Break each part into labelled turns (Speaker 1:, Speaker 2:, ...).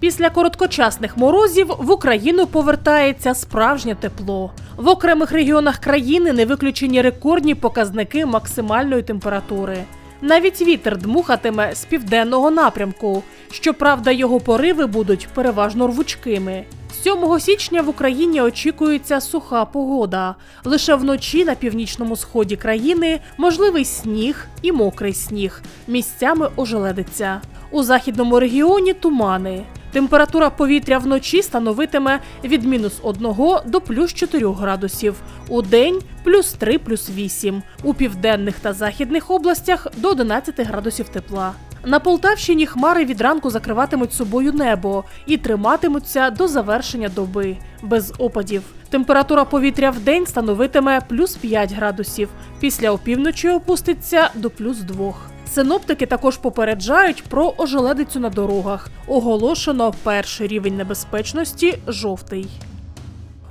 Speaker 1: Після короткочасних морозів в Україну повертається справжнє тепло. В окремих регіонах країни не виключені рекордні показники максимальної температури. Навіть вітер дмухатиме з південного напрямку. Щоправда, його пориви будуть переважно рвучкими. 7 січня в Україні очікується суха погода. Лише вночі на північному сході країни можливий сніг і мокрий сніг. Місцями ожеледиться. У західному регіоні тумани. Температура повітря вночі становитиме від мінус 1 до плюс 4 градусів. У день плюс 3, плюс 8. У південних та західних областях до 11 градусів тепла. На Полтавщині хмари від ранку закриватимуть собою небо і триматимуться до завершення доби без опадів. Температура повітря в день становитиме плюс 5 градусів. Після опівночі опуститься до плюс 2. Синоптики також попереджають про ожеледицю на дорогах. Оголошено перший рівень небезпечності жовтий.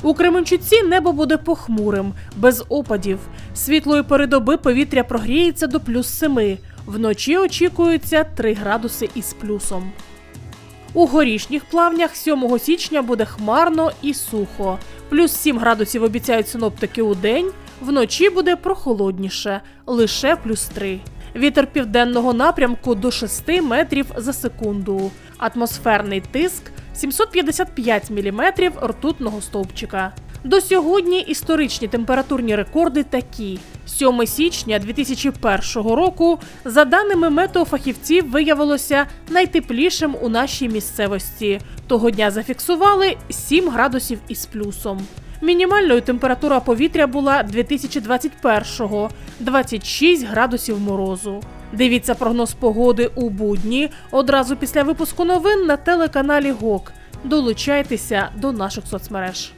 Speaker 1: У Кременчуці небо буде похмурим, без опадів. Світлої передоби повітря прогріється до плюс 7. Вночі очікується 3 градуси із плюсом. У горішніх плавнях 7 січня буде хмарно і сухо. Плюс 7 градусів обіцяють синоптики у день, вночі буде прохолодніше, лише плюс 3. Вітер південного напрямку до 6 метрів за секунду. Атмосферний тиск 755 міліметрів ртутного стовпчика. До сьогодні історичні температурні рекорди такі: 7 січня 2001 року, за даними метеофахівців, виявилося найтеплішим у нашій місцевості. Того дня зафіксували 7 градусів із плюсом. Мінімальною температура повітря була 2021-го – 26 градусів морозу. Дивіться прогноз погоди у будні одразу після випуску новин на телеканалі ГОК. Долучайтеся до наших соцмереж.